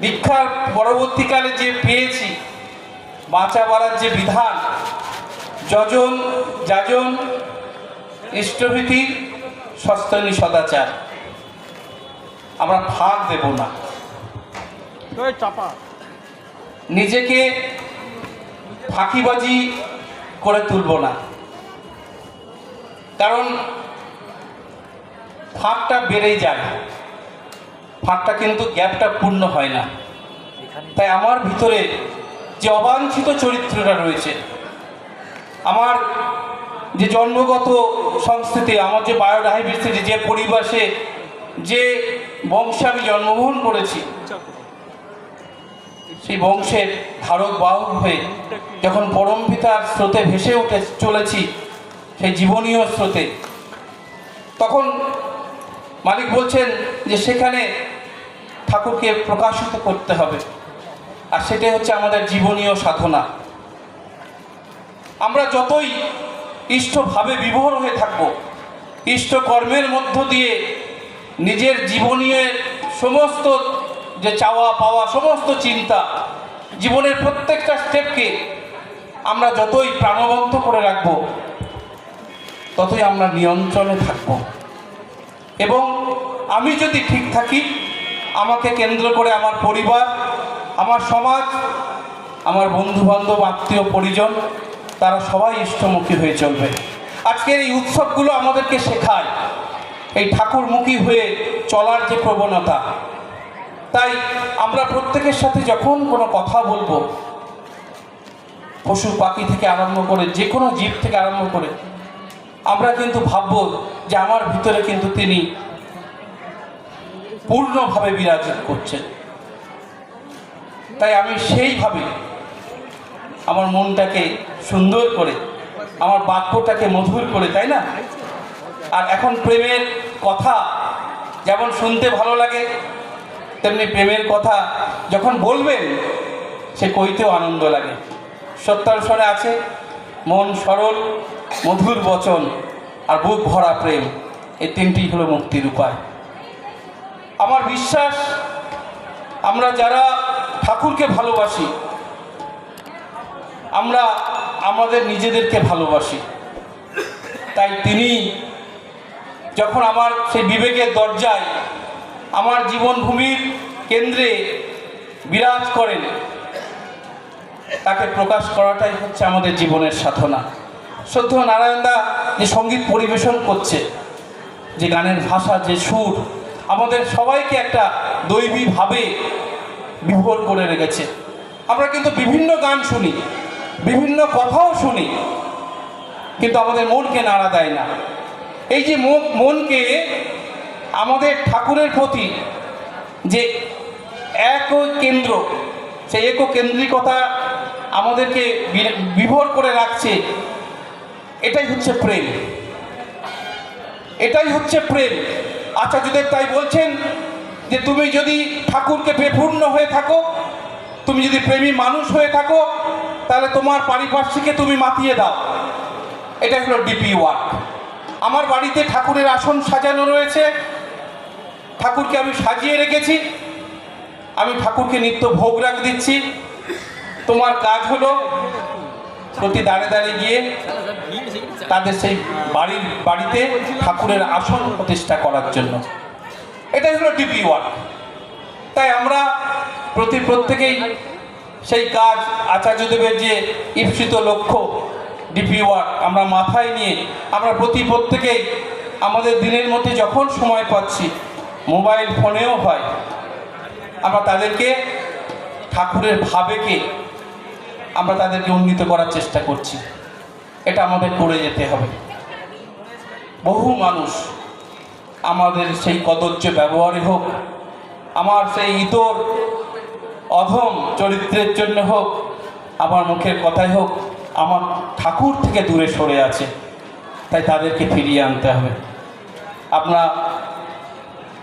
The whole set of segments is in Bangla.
দীক্ষার পরবর্তীকালে যে পেয়েছি বাঁচা বাড়ার যে বিধান যজন যাজন ইষ্টভীতি সস্তনী সদাচার। আমরা ফাঁক দেব না। চাপা। নিজেকে ফাঁকিবাজি করে তুলব না। কারণ ফাঁকটা বেড়েই যায়। ফাঁকটা কিন্তু গ্যাপটা পূর্ণ হয় না। তাই আমার ভিতরে যে অবাঞ্ছিত চরিত্রটা রয়েছে, আমার যে জন্মগত সংস্কৃতি আমার যে বায়োডাইভার্সিটি, যে পরিবেশে যে বংশে আমি জন্মগ্রহণ করেছি, সেই বংশের ধারক বাহক হয়ে যখন পরম পিতার স্রোতে ভেসে উঠে চলেছি, সেই জীবনীয় স্রোতে, তখন মালিক বলছেন যে সেখানে ঠাকুরকে প্রকাশিত করতে হবে। আর সেটাই হচ্ছে আমাদের জীবনীয় সাধনা। আমরা যতই ইষ্টভাবে বিভোর হয়ে থাকব ইষ্ট কর্মের মধ্য দিয়ে নিজের জীবনীয় সমস্ত যে চাওয়া পাওয়া সমস্ত চিন্তা, জীবনের প্রত্যেকটা স্টেপকে আমরা যতই প্রাণবন্ত করে রাখব, ততই আমরা নিয়ন্ত্রণে থাকব। এবং আমি যদি ঠিক থাকি আমাকে কেন্দ্র করে আমার পরিবার, আমার সমাজ, আমার বন্ধু বান্ধব আত্মীয় পরিজন, তারা সবাই ইষ্টমুখী হয়ে চলবে। আজকের এই উৎসবগুলো আমাদেরকে শেখায় এই ঠাকুরমুখী হয়ে চলার যে প্রবণতা। তাই আমরা প্রত্যেকের সাথে যখন কোনো কথা বলব, পশু পাখি থেকে আরম্ভ করে যে কোনো জীব থেকে আরম্ভ করে, আমরা কিন্তু ভাবব যে আমার ভিতরে কিন্তু তিনি পূর্ণভাবে বিরাজ করছেন। তাই আমি সেইভাবে আমার মনটাকে সুন্দর করে, আমার বাক্যটাকে মধুর করে, তাই না? আর এখন প্রেমের কথা যেমন শুনতে ভালো লাগে, তেমনি প্রেমের কথা যখন বলবেন, সে কইতেও আনন্দ লাগে। সত্যানুসরণে আছে, মন সরল, মধুর বচন আর বুক ভরা প্রেম। এই তিনটি হলো মুক্তির উপায়। আমার বিশ্বাস, আমরা যারা ঠাকুরকে ভালোবাসি, আমরা আমাদের নিজেদেরকে ভালোবাসি। তাই তিনি যখন আমার সেই বিবেকের দরজায় আমার জীবনভূমির কেন্দ্রে বিরাজ করেন, তাকে প্রকাশ করাটাই হচ্ছে আমাদের জীবনের সাধনা। সত্য নারায়ণদা যে সংগীত পরিবেশন করছে, যে গানের ভাষা, যে সুর আমাদের সবাইকে একটা দৈবীভাবে বিভোর করে রেখেছে। আমরা কিন্তু বিভিন্ন গান শুনি, বিভিন্ন কথাও শুনি, কিন্তু আমাদের মনকে নাড়া দেয় না। এই যে মন- মনকে আমাদের ঠাকুরের প্রতি যে এক কেন্দ্র সেই এক কেন্দ্রিকতা আমাদেরকে বিভোর করে রাখছে, এটাই হচ্ছে প্রেম। এটাই হচ্ছে প্রেম। আচার্যদেব তাই বলছেন যে তুমি যদি ঠাকুরকে বেপূর্ণ হয়ে থাকো, তুমি যদি প্রেমী মানুষ হয়ে থাকো, তাহলে তোমার পারিপার্শ্বিকে তুমি মাতিয়ে দাও। এটা হলো ডিপি ওয়ার্ক। আমার বাড়িতে ঠাকুরের আসন সাজানো রয়েছে। ঠাকুরকে আমি সাজিয়ে রেখেছি। আমি ঠাকুরকে নিত্য ভোগ রাখ দিচ্ছি। তোমার কাজ হলো প্রতি দাঁড়ে দাঁড়িয়ে গিয়ে তাদের সেই বাড়ির, বাড়িতে ঠাকুরের আসন প্রতিষ্ঠা করার জন্য। এটাই হলো ডিপি ওয়ার্ক তাই আমরা প্রতি প্রত্যেকেই সেই কাজ আচার্যদেবের যে ঈপ্সিত লক্ষ্য ডিপি ওয়ার্ক আমরা মাথায় নিয়ে, আমরা প্রতি প্রত্যেকেই আমাদের দিনের মধ্যে যখন সময় পাচ্ছি, মোবাইল ফোনেও হয়, আমরা তাদেরকে ঠাকুরের ভাবেকে আমরা তাদেরকে উন্নীত করার চেষ্টা করছি। এটা আমাদের করে যেতে হবে। বহু মানুষ আমাদের সেই কদর্য ব্যবহারে হোক, আমার সেই ইতর অধম চরিত্রের জন্য হোক, আমার মুখের কথাই হোক, আমার ঠাকুর থেকে দূরে সরে আছে, তাই তাদেরকে ফিরিয়ে আনতে হবে। আমরা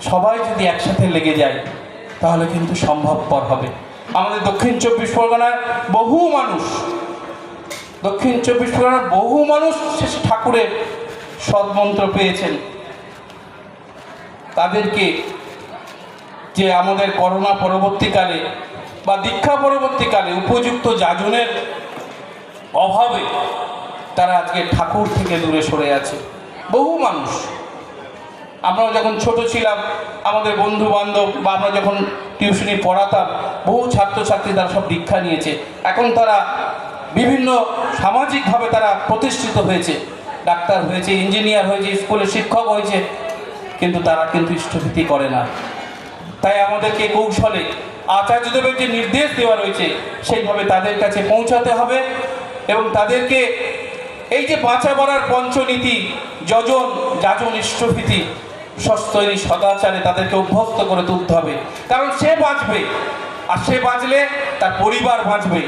সবাই যদি একসাথে লেগে যায়, তাহলে কিন্তু সম্ভবপর হবে। আমাদের দক্ষিণ চব্বিশ পরগনার বহু মানুষ, দক্ষিণ চব্বিশ পরগনার বহু মানুষ ঠাকুরের সদমন্ত্র পেয়েছেন। তাদেরকে যে আমাদের করোনা পরবর্তীকালে বা দীক্ষা পরবর্তীকালে উপযুক্ত যাজনের অভাবে তারা আজকে ঠাকুর থেকে দূরে সরে আছে। বহু মানুষ আমরা যখন ছোট ছিলাম, আমাদের বন্ধু বান্ধব বা আমরা যখন টিউশনি পড়াতাম, বহু ছাত্রছাত্রী তারা সব দীক্ষা নিয়েছে। এখন তারা বিভিন্ন সামাজিকভাবে তারা প্রতিষ্ঠিত হয়েছে। ডাক্তার হয়েছে, ইঞ্জিনিয়ার হয়েছে, স্কুলে শিক্ষক হয়েছে, কিন্তু তারা কিন্তু ইষ্টভীতি করে না। তাই আমাদেরকে কৌশলে আচার্যদেবের যে নির্দেশ দেওয়া রয়েছে, সেইভাবে তাদের কাছে পৌঁছাতে হবে এবং তাদেরকে এই যে বাঁচা পঞ্চনীতি যজন যাজন ইষ্টভীতি, সস্তৈরী সদাচারে তাদেরকে অভ্যস্ত করে তুলতে হবে। কারণ সে বাঁচবে, আর সে বাঁচলে তার পরিবার বাঁচবে,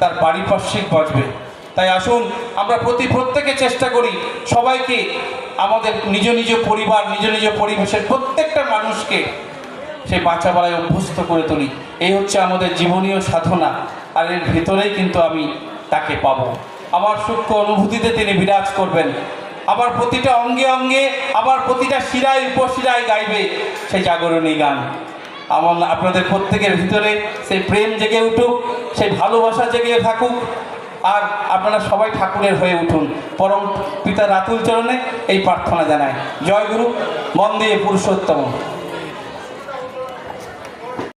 তার পারিপার্শ্বিক বাঁচবে। তাই আসুন, আমরা প্রতি প্রত্যেকে চেষ্টা করি সবাইকে আমাদের নিজ নিজ পরিবার, নিজ নিজ পরিবেশের প্রত্যেকটা মানুষকে সেই বাঁচা বাড়ায় অভ্যস্ত করে তুলি। এই হচ্ছে আমাদের জীবনীয় সাধনা, আর এর ভেতরেই কিন্তু আমি তাকে পাবো। আমার সূক্ষ্ম অনুভূতিতে তিনি বিরাজ করবেন। আমার প্রতিটা অঙ্গে অঙ্গে, আবার প্রতিটা শিরায় উপশিরায় গাইবে সেই জাগরণী গান। আমার আপনাদের প্রত্যেকের ভিতরে সেই প্রেম জেগে উঠুক, সেই ভালোবাসা জেগে থাকুক, আর আপনারা সবাই ঠাকুরের হয়ে উঠুন। পরম পিতা রাতুল চরণে এই প্রার্থনা জানায় জয় গুরু দিয়ে পুরুষোত্তম।